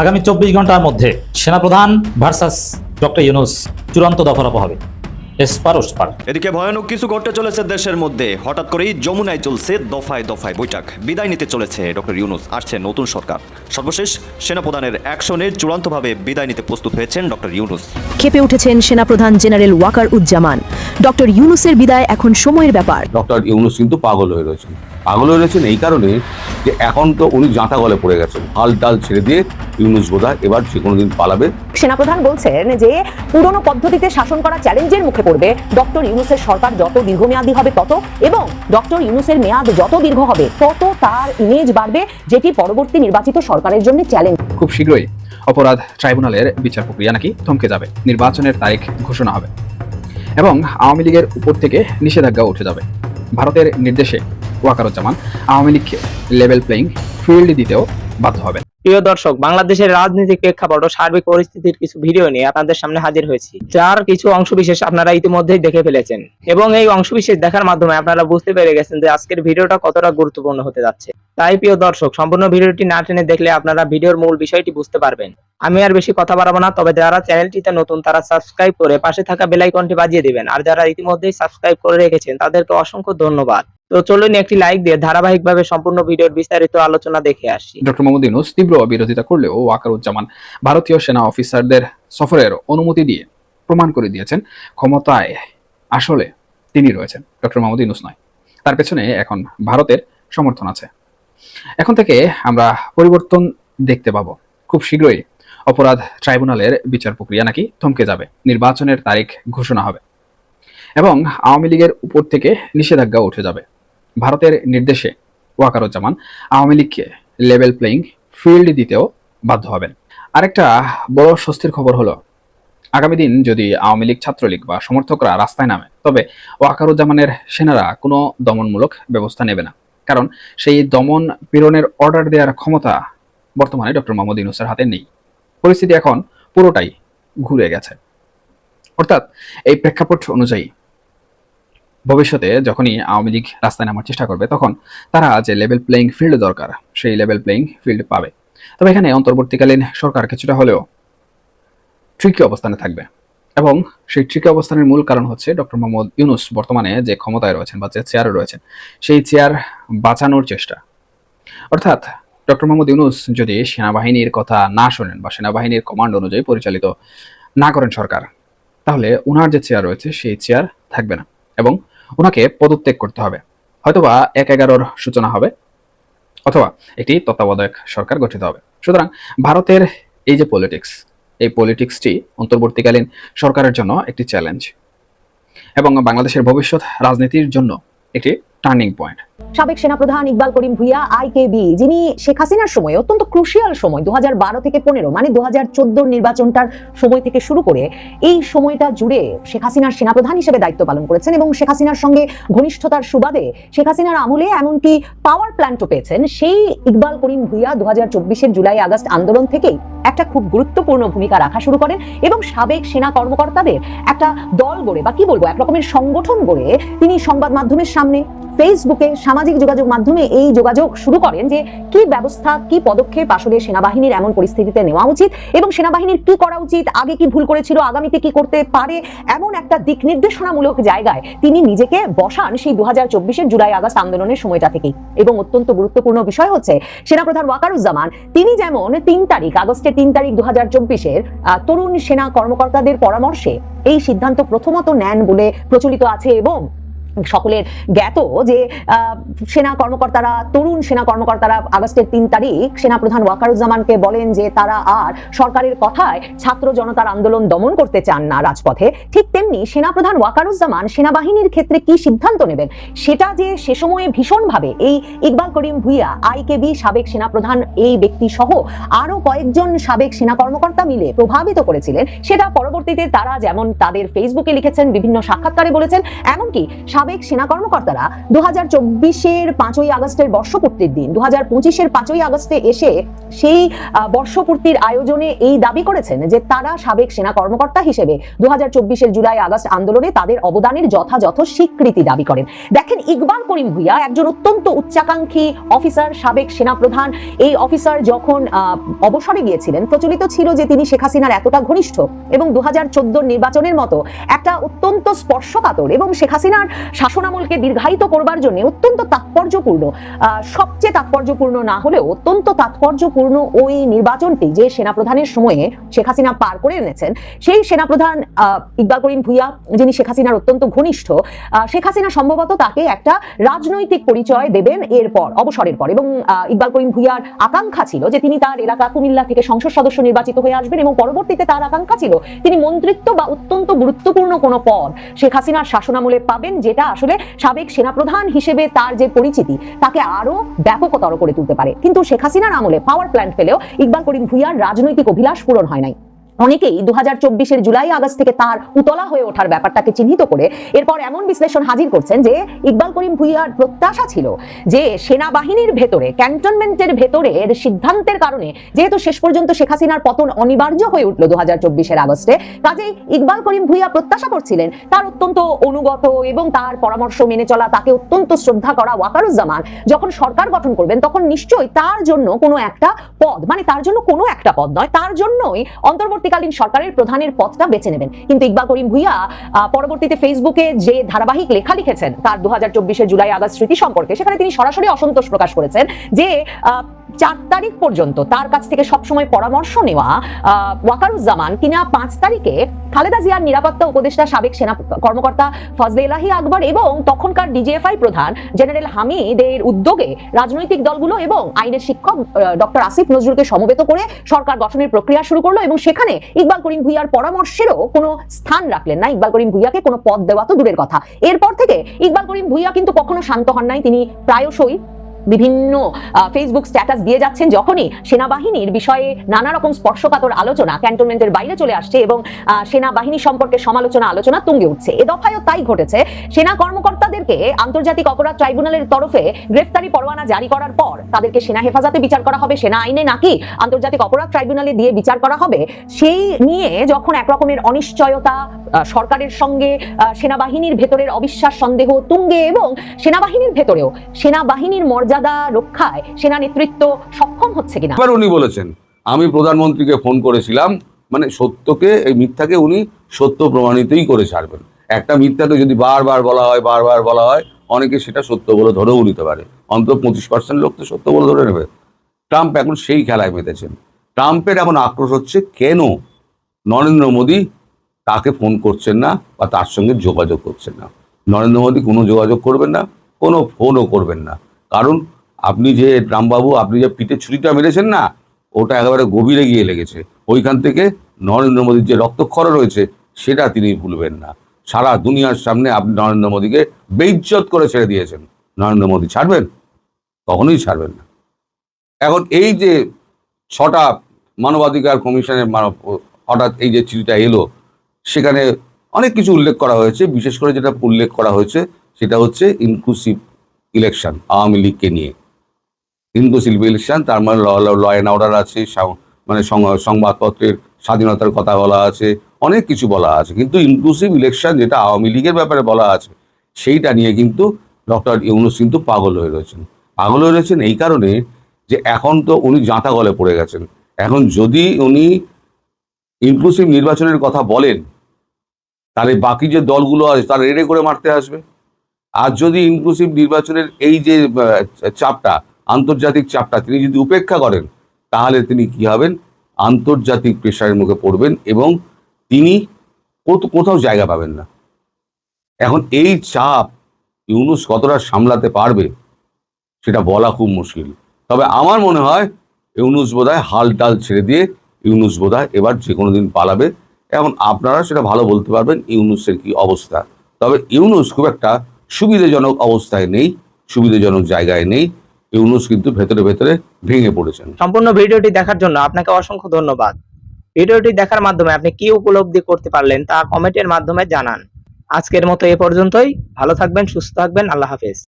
আগামী চব্বিশ ঘণ্টার মধ্যে সেনাপ্রধান ভার্সাস ডক্টর ইউনুস চূড়ান্ত দফারফা হবে। এসপার ওসপার এদিকে ভয়ানক কিছু ঘটতে চলেছে দেশের মধ্যে। হঠাৎ করেই যমুনায় চলছে দফায় দফায় বৈঠক। বিদায় নিতে চলেছে ডক্টর ইউনুস। আসছে নতুন সরকার। সর্বশেষ সেনাপ্রধানের অ্যাকশনে চূড়ান্তভাবে বিদায় নিতে প্রস্তুত হয়েছেন ডক্টর ইউনুস। খেপে উঠেছেন সেনাপ্রধান জেনারেল ওয়াকার উজ্জামান ডক্টর ইউনুসের বিদায় এখন সময়ের ব্যাপার। ডক্টর ইউনুস কিন্তু পাগল হয়ে রয়েছেন। পাগল হয়ে রয়েছেন এই কারণে যে এখন তো উনি জাঁতা গলে পড়ে গেছেন। হাল ডাল ছেড়ে দিয়ে ইউনুস বোধহয় এবার যে কোনো দিন পালাবে। সেনাপ্রধান বলছেন যে পুরনো পদ্ধতিতে শাসন করা চ্যালেঞ্জের মুখে পড়বে। ডক্টর ইউনুসের সরকার যত দীর্ঘমেয়াদী হবে তত এবং ডক্টর ইউনুসের মেয়াদ যত দীর্ঘ হবে তত তার ইমেজ বাড়বে। যেটি পরবর্তী নির্বাচিত সরকারের জন্য চ্যালেঞ্জ খুব শীঘ্রই অপরাধ ট্রাইব্যুনালের বিচার প্রক্রিয়া নাকি থমকে যাবে। নির্বাচনের তারিখ ঘোষণা হবে। এবং আওয়ামী লীগের উপর থেকে নিষেধাজ্ঞা উঠে যাবে। ভারতের নির্দেশে ওয়াকারুজ্জামান আওয়ামী লীগকে লেভেল প্লেইং ফিল্ড দিতেও বাধ্য হবেন প্রিয় দর্শক, বাংলাদেশের রাজনৈতিক প্রেক্ষাপট ও সার্বিক পরিস্থিতির কিছু ভিডিও নিয়ে আপনাদের সামনে হাজির হয়েছি, যার কিছু অংশবিশেষ আপনারা ইতিমধ্যেই দেখে ফেলেছেন। এবং এই অংশবিশেষ দেখার মাধ্যমে আপনারা বুঝতে পেরে গেছেন যে আজকের ভিডিওটা কতটা গুরুত্বপূর্ণ হতে যাচ্ছে। তাই প্রিয় দর্শক, সম্পূর্ণ ভিডিওটি না টেনে দেখলে আপনারা ভিডিওর মূল বিষয়টি বুঝতে পারবেন। আমি আর বেশি কথা বাড়াবো না, তবে যারা চ্যানেলটিতে নতুন তারা সাবস্ক্রাইব করে পাশে থাকা বেল আইকনটি বাজিয়ে দিবেন। আর যারা ইতিমধ্যেই সাবস্ক্রাইব করে রেখেছেন, তাদেরকে অসংখ্য ধন্যবাদ। তো চলুন একটি লাইক দিয়ে ধারাবাহিকভাবে সম্পূর্ণ ভিডিওর বিস্তারিত আলোচনা দেখে আসি। ডক্টর মোহাম্মদ ইউনুস তীব্র বিরোধিতা করলেও ওয়াকারুজ্জামান ভারতীয় সেনা অফিসারদের সফরের অনুমতি দিয়ে প্রমাণ করে দিয়েছেন ক্ষমতায় আসলে তিনি রয়েছেন। ডক্টর মোহাম্মদ ইউনুস নয়, তার পেছনে এখন ভারতের সমর্থন আছে। এখন থেকে আমরা পরিবর্তন দেখতে পাবো। খুব শীঘ্রই অপরাধ ট্রাইব্যুনালের বিচার প্রক্রিয়া নাকি থমকে যাবে। নির্বাচনের তারিখ ঘোষণা হবে। এবং আওয়ামী লীগের উপর থেকে নিষেধাজ্ঞা উঠে যাবে। ভারতের নির্দেশে ওয়াকারুজ্জামান আওয়ামী লীগকে লেভেল প্লেইং ফিল্ড দিতেও বাধ্য হবেন। আরেকটা বড় স্বস্তির খবর হলো, আগামী দিন যদি আওয়ামী লীগ ছাত্রলীগ বা সমর্থকরা রাস্তায় নামে, তবে ওয়াকারুজ্জামানের সেনারা কোনো দমনমূলক ব্যবস্থা নেবে না। কারণ সেই দমন পীড়নের অর্ডার দেওয়ার ক্ষমতা বর্তমানে ডক্টর মোহাম্মদ ইউনুসের হাতে নেই। পরিস্থিতি এখন পুরোটাই ঘুরে গেছে। অর্থাৎ এই প্রেক্ষাপট অনুযায়ী ভবিষ্যতে যখনই আওয়ামী লীগ রাস্তায় নামার চেষ্টা করবে, তখন তারা যে লেভেল প্লেইং ফিল্ড দরকার, সেই লেভেল প্লেইং ফিল্ড পাবে। তবে এখানে অন্তর্বর্তীকালীন সরকার কিছুটা হলেও ট্রিকি অবস্থানে থাকবে। এবং সেই ট্রিকি অবস্থানের মূল কারণ হচ্ছে ডক্টর মোহাম্মদ ইউনুস বর্তমানে যে ক্ষমতায় রয়েছেন বা যে চেয়ারে রয়েছেন, সেই চেয়ার বাঁচানোর চেষ্টা। অর্থাৎ ডক্টর মোহাম্মদ ইউনুস যদি সেনাবাহিনীর কথা না শোনেন বা সেনাবাহিনীর কমান্ড অনুযায়ী পরিচালিত না করেন সরকার, তাহলে ওনার যে চেয়ার রয়েছে, সেই চেয়ার থাকবে না এবং ওনাকে পদত্যাগ করতে হবে। হয়তোবা এক এগারোর সূচনা হবে অথবা একটি তত্ত্বাবধায়ক সরকার গঠিত হবে। সুতরাং ভারতের এই যে পলিটিক্স এই পলিটিক্সটি অন্তর্বর্তীকালীন সরকারের জন্য একটি চ্যালেঞ্জ এবং বাংলাদেশের ভবিষ্যৎ রাজনীতির জন্য একটি টার্নিং পয়েন্ট সাবেক সেনাপ্রধান ইকবাল করিম ভুইয়া, আইকেবি, যিনি শেখ হাসিনার সময়, অত্যন্ত ক্রুশিয়াল সময় দু থেকে পনেরো মানে দু হাজার নির্বাচনটার সময় থেকে শুরু করে এই সময়টা জুড়ে শেখ হাসিনার সেনাপ্রধান হিসেবে দায়িত্ব পালন করেছেন এবং শেখ হাসিনার সঙ্গে ঘনিষ্ঠতার সুবাদে শেখ হাসিনার আমলে এমনকি পাওয়ার প্ল্যান্টও পেয়েছেন। সেই ইকবাল করিম ভুইয়া দু হাজার জুলাই আগস্ট আন্দোলন থেকেই একটা খুব গুরুত্বপূর্ণ ভূমিকা রাখা শুরু করেন এবং সাবেক সেনা কর্মকর্তাদের একটা দল গড়ে, বা কি বলব, এক রকমের সংগঠন গড়ে তিনি সংবাদ মাধ্যমের সামনে ফেসবুকে সামাজিক যোগাযোগ মাধ্যমে এই যোগাযোগ শুরু করেন যে কি ব্যবস্থা, কি পদক্ষেপ আসলে সেনাবাহিনীর এমন পরিস্থিতিতে নেওয়া উচিত এবং সেনাবাহিনীর কি করা উচিত, আগে কি ভুল করেছিল, আগামীতে কি করতে পারে, এমন একটা দিক নির্দেশনামূলক জায়গায় তিনি নিজেকে বসান সেই দু হাজার জুলাই আগস্ট আন্দোলনের সময়টা থেকেই। এবং অত্যন্ত গুরুত্বপূর্ণ বিষয় হচ্ছে, সেনাপ্রধান ওয়াকারুজ্জামান, তিনি যেমন তিন তারিখ, আগস্টের তিন তারিখ দু হাজার চব্বিশের তরুণ সেনা কর্মকর্তাদের পরামর্শে এই সিদ্ধান্ত প্রথমত নেন বলে প্রচলিত আছে এবং সকলের জ্ঞাত যে সেনা কর্মকর্তারা, তরুণ সেনা কর্মকর্তারা আগস্টের তিন তারিখ সেনাপ্রধান ওয়াকারুজ্জামানকে বলেন যে, তারা আর সরকারের কথায় ছাত্র জনতার আন্দোলন দমন করতে চান না রাজপথে। ঠিক তেমনি সেনাপ্রধান ওয়াকারুজ্জামান সেনাবাহিনীর ক্ষেত্রে কি সিদ্ধান্ত নেবেন? সেটা যে সে সময়ে ভীষণভাবে এই ইকবাল করিম ভুইয়া আইকেবি সাবেক সেনাপ্রধান এই ব্যক্তি সহ আরও কয়েকজন সাবেক সেনা কর্মকর্তা মিলে প্রভাবিত করেছিলেন, সেটা পরবর্তীতে তারা যেমন তাদের ফেসবুকে লিখেছেন, বিভিন্ন সাক্ষাৎকারে বলেছেন, এমনকি সাবেক সাবেক সেনা কর্মকর্তারা দু হাজার চব্বিশের পাঁচই আগস্টের বর্ষপূর্তির দিন দু হাজার পঁচিশের পাঁচই আগস্টে এসে সেই বর্ষপূর্তির আয়োজনে এই দাবি করেছেন যে তারা সাবেক সেনা কর্মকর্তা হিসেবে দু হাজার চব্বিশের জুলাই আগস্ট আন্দোলনে তাদের অবদানের যথাযথ স্বীকৃতি দাবি করেন। দেখেন ইকবাল করিম ভুইয়া একজন অত্যন্ত উচ্চাকাঙ্ক্ষী অফিসার, সাবেক সেনাপ্রধান এই অফিসার যখন অবসরে গিয়েছিলেন, প্রচলিত ছিল যে তিনি শেখ হাসিনার এতটা ঘনিষ্ঠ এবং দু হাজার নির্বাচনের মতো একটা অত্যন্ত স্পর্শকাতর এবং শেখ হাসিনার শাসনামলকে দীর্ঘায়িত করবার জন্য অত্যন্ত তাৎপর্যপূর্ণ। সবচেয়ে তাৎপর্যপূর্ণ না হলেও অত্যন্ত তাৎপর্যপূর্ণ ওই নির্বাচনটি যে সেনাপ্রধানের সময়ে শেখ হাসিনা পার করে এনেছেন, সেই সেনাপ্রধান ইকবাল করিম ভুইয়া, যিনি শেখ হাসিনার অত্যন্ত ঘনিষ্ঠ শেখ হাসিনা সম্ভবত তাকে একটা রাজনৈতিক পরিচয় দেবেন এরপর, অবসরের পর এবং ইকবাল করিম ভুইয়ার আকাঙ্ক্ষা ছিল যে তিনি তার এলাকা কুমিল্লা থেকে সংসদ সদস্য নির্বাচিত হয়ে আসবেন এবং পরবর্তীতে তার আকাঙ্ক্ষা ছিল তিনি মন্ত্রিত্ব বা অত্যন্ত গুরুত্বপূর্ণ কোনো পদ শেখ হাসিনার শাসনামলে পাবেন যেটা আসলে সাবেক সেনাপ্রধান হিসেবে তার যে পরিচিতি, তাকে আরও ব্যাপকতর করে তুলতে পারে। কিন্তু শেখ হাসিনার আমলে পাওয়ার প্ল্যান্ট পেলেও ইকবাল করিম ভুইয়ার রাজনৈতিক অভিলাষ পূরণ হয় নাই। অনেকেই দু হাজার জুলাই আগস্ট থেকে তার উতলা হয়ে ওঠার ব্যাপারটাকে চিহ্নিত করে এরপর এমন বিশ্লেষণ হাজির করছেন যে ইকবাল করিম ভুইয়ার প্রত্যাশা ছিল যে সেনাবাহিনীর ভেতরে, ক্যান্টনমেন্টের ভেতরের সিদ্ধান্তের কারণে, যেহেতু শেষ পর্যন্ত শেখ হাসিনার পতন অনিবার্য হয়ে উঠল দু হাজার আগস্টে, কাজেই ইকবাল করিম ভুইয়া প্রত্যাশা করছিলেন তার অত্যন্ত অনুগত এবং তার পরামর্শ মেনে চলা, তাকে অত্যন্ত শ্রদ্ধা করা ওয়াকারুজ্জামান। যখন সরকার গঠন করবেন, তখন নিশ্চয়ই তার জন্য কোনো একটা পদ মানে তার জন্য কোনো একটা পদ নয়, তার জন্যই অন্তর্বর্তীকালীন সরকারের প্রধানের পদটা বেছে নেবেন। কিন্তু ইকবাল করিম ভুইয়া পরবর্তীতে ফেসবুকে যে ধারাবাহিক লেখা লিখেছেন, তার দু হাজার জুলাই আগস্ট স্মৃতি সম্পর্কে, সেখানে তিনি সরাসরি অসন্তোষ প্রকাশ করেছেন যে চার তারিখ পর্যন্ত তার কাছ থেকে সবসময় পরামর্শ নেওয়া ওয়াকারুজ্জামান কিনা পাঁচ তারিখে খালেদা জিয়ার নিরাপত্তা উপদেষ্টা, সাবেক সেনা কর্মকর্তা ফজলে এলাহি আকবর এবং তখনকার ডিজিএফআই প্রধান জেনারেল হামিদের উদ্যোগে রাজনৈতিক দলগুলো এবং আইনের শিক্ষক ডক্টর আসিফ নজরুলকে সমবেত করে সরকার গঠনের প্রক্রিয়া শুরু করল এবং সেখানে ইকবাল করিম ভুইয়ার পরামর্শেরও কোনো স্থান রাখলেন না। ইকবাল করিম ভুইয়াকে কোনো পদ দেওয়া তো দূরের কথা। এরপর থেকে ইকবাল করিম ভুইয়া কিন্তু কখনো শান্ত হন নাই। তিনি প্রায়শই বিভিন্ন ফেসবুক স্ট্যাটাস দিয়ে যাচ্ছেন যখনই সেনাবাহিনীর বিষয়ে নানা রকম স্পর্শকাতর আলোচনা ক্যান্টনমেন্টের বাইরে চলে আসছে এবং সেনাবাহিনী সম্পর্কে সমালোচনা, আলোচনা তুঙ্গে উঠছে। এ দফায়ও তাই ঘটেছে। সেনা কর্মকর্তাদেরকে আন্তর্জাতিক অপরাধ ট্রাইব্যুনালের তরফে গ্রেফতারি পরোয়ানা জারি করার পর তাদেরকে সেনা হেফাজতে বিচার করা হবে। সেনা আইনে নাকি আন্তর্জাতিক অপরাধ ট্রাইব্যুনালে দিয়ে বিচার করা হবে? সেই নিয়ে যখন একরকমের অনিশ্চয়তা সরকারের সঙ্গে সেনাবাহিনীর ভেতরের অবিশ্বাস, সন্দেহ তুঙ্গে এবং সেনাবাহিনীর ভেতরেও, সেনাবাহিনীর মর্যাদা রক্ষায় সেনা নেতৃত্ব সক্ষম হচ্ছে কিনা? এবার উনি বলেছেন, আমি প্রধানমন্ত্রীকে ফোন করেছিলাম মানে সত্যকে, এই মিথ্যাকে উনি সত্য প্রমাণিতই করে ছাড়বেন। একটা মিথ্যাকে যদি বারবার বলা হয়, বারবার বলা হয়, অনেকে সেটা সত্য বলে ধরেও নিতে পারে। অন্তত পঁচিশ পার্সেন্ট লোক তো সত্য বলে ধরে নেবে। ট্রাম্প এখন সেই খেলায় মেতেছেন ট্রাম্পের এখন আক্রোশ হচ্ছে কেন? নরেন্দ্র মোদী তাকে ফোন করছেন না বা তার সঙ্গে যোগাযোগ করছেন না। নরেন্দ্র মোদী কোনো যোগাযোগ করবেন না, কোনো ফোনও করবেন না। কারণ আপনি যে রামবাবু, আপনি যে পিঠে ছুরিটা মেরেছেন না, ওটা একেবারে গভীরে গিয়ে লেগেছে। ওইখান থেকে নরেন্দ্র মোদীর যে রক্তক্ষরণ রয়েছে, সেটা তিনি ভুলবেন না। সারা দুনিয়ার সামনে আপনি নরেন্দ্র মোদীকে বেইজ্জত করে ছেড়ে দিয়েছেন। নরেন্দ্র মোদী ছাড়বেন? কখনোই ছাড়বেন না। এখন এই যে ছটা মানবাধিকার কমিশনের হঠাৎ এই যে চিঠিটা এলো, সেখানে অনেক কিছু উল্লেখ করা হয়েছে। বিশেষ করে যেটা উল্লেখ করা হয়েছে, সেটা হচ্ছে ইনক্লুসিভ ইলেকশন আওয়ামী লীগকে নিয়ে। ইনক্লুসিভ ইলেকশন তার মানে ল অ্যান্ড অর্ডার আছে মানে সংবাদপত্রের স্বাধীনতার কথা বলা আছে, অনেক কিছু বলা আছে। কিন্তু ইনক্লুসিভ ইলেকশন যেটা আওয়ামী লীগের ব্যাপারে বলা আছে, সেইটা নিয়ে কিন্তু ডক্টর ইউনুস কিন্তু পাগল হয়ে রয়েছেন। পাগল হয়ে রয়েছেন এই কারণে যে এখন তো উনি জাঁতা গলে পড়ে গেছেন। এখন যদি উনি ইনক্লুসিভ নির্বাচনের কথা বলেন, তাহলে বাকি যে দলগুলো আছে, তারা রেড়ে করে মারতে আসবে। আর যদি ইনক্লুসিভ নির্বাচনের এই যে চাপটা, আন্তর্জাতিক চাপটা তিনি যদি উপেক্ষা করেন, তাহলে তিনি কি হবেন? আন্তর্জাতিক প্রেশারের মুখে পড়বেন এবং তিনি কোথ- কোথাও জায়গা পাবেন না। এখন এই চাপ ইউনুস কতটা সামলাতে পারবে, সেটা বলা খুব মুশকিল। তবে আমার মনে হয় ইউনুস বোধহয় হাল টাল ছেড়ে দিয়ে ইউনুস বোধহয় এবার যে কোনো দিন পালাবে। এবং আপনারা সেটা ভালো বলতে পারবেন ইউনুসের কি অবস্থা। তবে ইউনুস খুব একটা সুবিধাজনক অবস্থায় নেই, সুবিধাজনক জায়গায় নেই। ইউনুস কিন্তু ভেতরে ভেতরে ভেঙে পড়েছেন। সম্পূর্ণ ভিডিওটি দেখার জন্য আপনাকে অসংখ্য ধন্যবাদ। ভিডিওটি দেখার মাধ্যমে আপনি কি উপলব্ধি করতে পারলেন তা কমেন্টের মাধ্যমে জানান। আজকের মতো এ পর্যন্তই। ভালো থাকবেন, সুস্থ থাকবেন। আল্লাহ হাফেজ।